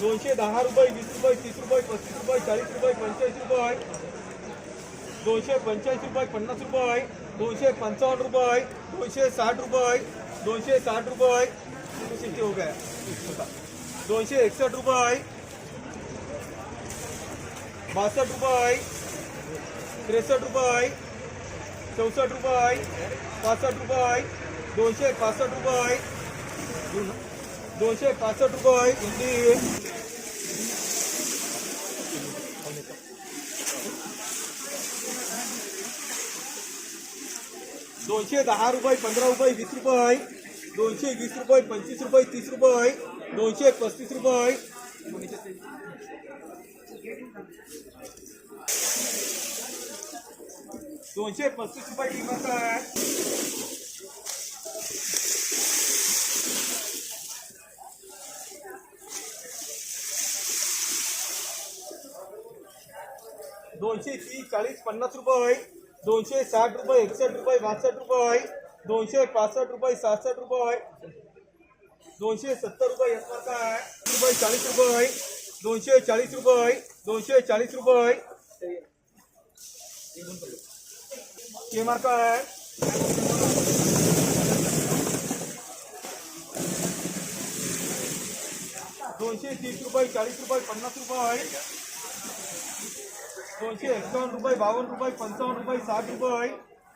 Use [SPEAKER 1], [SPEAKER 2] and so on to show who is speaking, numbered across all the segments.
[SPEAKER 1] दोनशे दहा रुपये, वीस रुपये, तीस रुपये, पस्तीस रुपये, चाळीस रुपये पंचेचाळीस रुपये. दोनशे पंच्याऐंशी रुपये, पन्नास रुपये. दोनशे पंचावन्न रुपये, दोनशे साठ रुपये, दोनशे साठ रुपये. किती हो गया? दोनशे एकसष्ट रुपये. बासष्ट रुपये. त्रेसष्ट रुपये. चौसष्ट रुपये. पासष्ट रुपये. दोनशे पासष्ट रुपये. दोनशे पासष्ट रुपये इंडी दोनशे दहा रुपये, पंधरा रुपये, वीस रुपये दोनशे वीस रुपये, पंचवीस रुपये, तीस रुपये दोनशे पस्तीस रुपये दोनशे पस्तीस रुपये किंमत आहे. दोनशे तीस, चाळीस, पन्नास रुपये दोनशे साठ रुपये, एकसष्ट रुपये, बासष्ट रुपये दोनशे पासष्ट रुपये, सहासष्ट रुपये दोनशे सत्तर रुपये यशमार्क रुपये चाळीस रुपये दोनशे चाळीस रुपये दोनशे चाळीस रुपये के मार्क आहे. दोनशे तीस रुपये, चाळीस रुपये, पन्नास रुपये दोनशे एक्कावन्न रुपये, बावन्न रुपये, पंचावन्न रुपये, साठ रुपये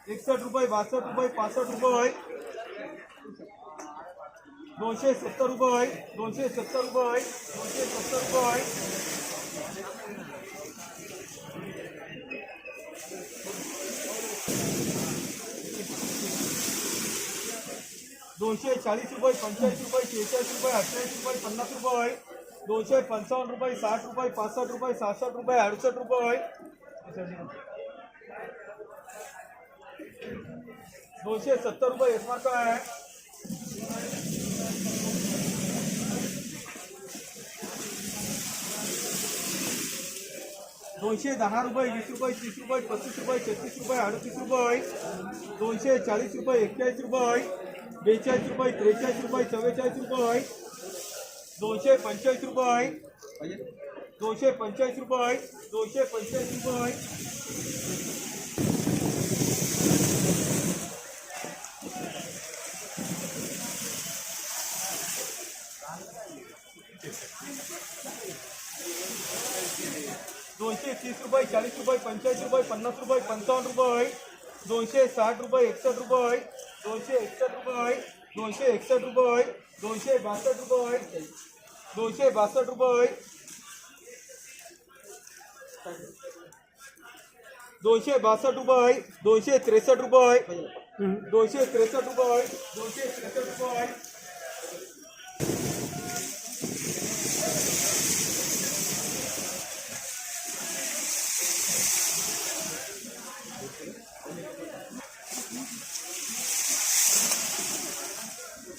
[SPEAKER 1] एकसष्ट रुपये, बासष्ट रुपये, पासष्ट रुपये दोनशे सत्तर रुपये दोनशे सत्तर रुपये दोनशे सत्तर रुपये दोनशे चाळीस रुपये पंचेचाळीस रुपये शेहेचाळीस रुपये अठ्ठावीस रुपये, पन्नास रुपये दोनशे पंचावन्न रुपये साठ रुपये पासष्ट रुपये सहासष्ट रुपये अडुसष्ट रुपये दोनशे सत्तर रुपये यशमार्क आहे दोनशे दहा रुपये वीस रुपये तीस रुपये पस्तीस रुपये छत्तीस रुपये अडतीस रुपये दोनशे चाळीस रुपये एक्केचाळीस रुपये बेचाळीस रुपये त्रेचाळीस रुपये चव्वेचाळीस रुपये दोनशे पंचेचाळीस रुपये दोनशे रुपये दोनशे रुपये दोनशे तीस रुपये, चाळीस रुपये, पंचेचाळीस रुपये, पन्नास रुपये, पंचावन्न रुपये दोनशे साठ रुपये एकसष्ट रुपये दोनशे एकसष्ट रुपये दोनशे एकसष्ट रुपये दोनशे बासष्ट रुपये दोनशे बासष्ट रुपये दोनशे बासष्ट रुपये दोनशे त्रेसष्ट रुपये दोनशे त्रेसष्ट रुपये दोनशे त्रेसष्ट रुपये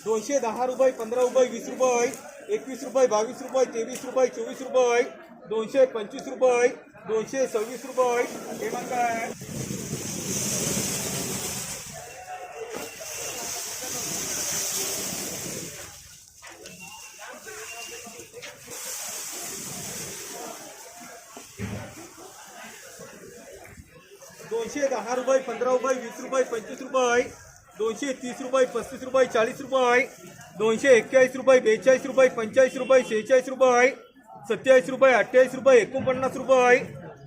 [SPEAKER 1] दोनशे दहा रुपये पंधरा रुपये वीस रुपये एकवीस रुपये, बावीस रुपये, तेवीस रुपये, चोवीस रुपये दोनशे पंचवीस रुपये दोनशे सव्वीस रुपये मग काय दोनशे दहा रुपये, पंधरा रुपये, वीस रुपये, पंचवीस रुपये दोनशे तीस रुपये, पस्तीस रुपये, चाळीस रुपये दोनशे एक रुपये, बेचाळीस रुपये पंच रुपये, शेहेचाळीस रुपये सत्या रुपये अठ्ठेचाळीस रुपये, एकोणपन्नास रुपये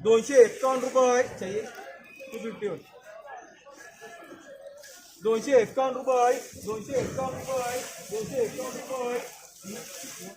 [SPEAKER 1] दोनशे एक्कावन्न रुपये चाहिए टू फिफ्टी वन दोनशे एक्कावन्न रुपये दोनशे एक्कावन्न रुपये दोनशे एक्कावन्न रुपये